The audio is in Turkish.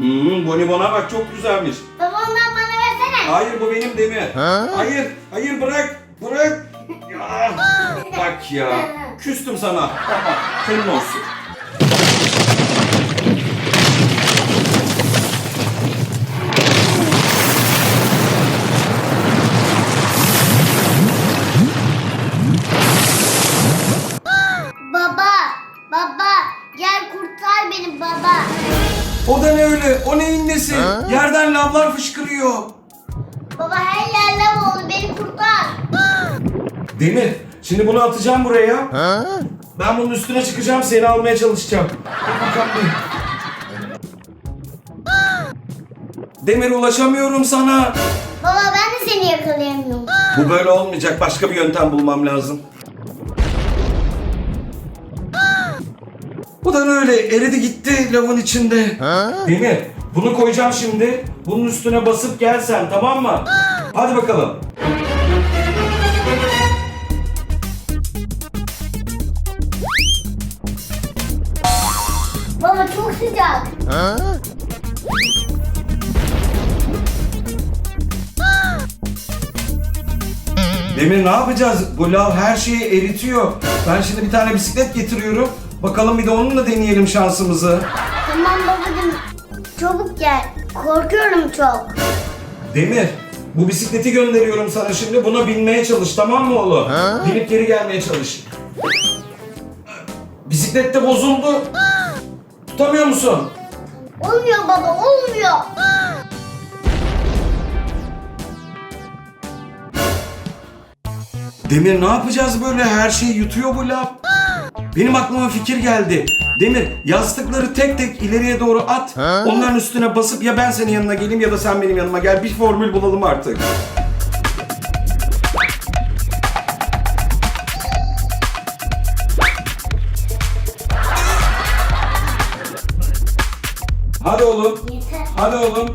Hmm, bonibona bak çok güzelmiş. Baba ondan bana versene. Hayır bu benim Demir. Hayır, hayır bırak, bırak. Ya, bak ya, küstüm sana. Tamam, senin olsun. Baba, baba gel kurtar beni baba. O da ne öyle? O neyin nesi? Yerden lavlar fışkırıyor. Baba her yerle oldu beni kurtar. Demir, şimdi bunu atacağım buraya. Ben bunun üstüne çıkacağım, seni almaya çalışacağım. Dur bakalım bir. Demir ulaşamıyorum sana. Baba ben de seni yakalayamıyorum. Bu böyle olmayacak. Başka bir yöntem bulmam lazım. Bu da öyle eridi gitti lavın içinde. Demir bunu koyacağım şimdi. Bunun üstüne basıp gelsen tamam mı? Hadi bakalım. Baba çok sıcak. Demir ne yapacağız? Bu lav her şeyi eritiyor. Ben şimdi bir tane bisiklet getiriyorum. Bakalım bir de onunla deneyelim şansımızı. Tamam babacığım çabuk gel. Korkuyorum çok. Demir, bu bisikleti gönderiyorum sana şimdi. Buna binmeye çalış tamam mı oğlum? Binip geri gelmeye çalış. Bisiklet de bozuldu. Tutamıyor musun? Olmuyor baba olmuyor. Demir ne yapacağız böyle? Her şeyi yutuyor bu lav. Benim aklıma fikir geldi. Demir yastıkları tek tek ileriye doğru at. Onların üstüne basıp ya ben senin yanına geleyim ya da sen benim yanıma gel. Bir formül bulalım artık. Hadi oğlum. Yeter. Hadi oğlum.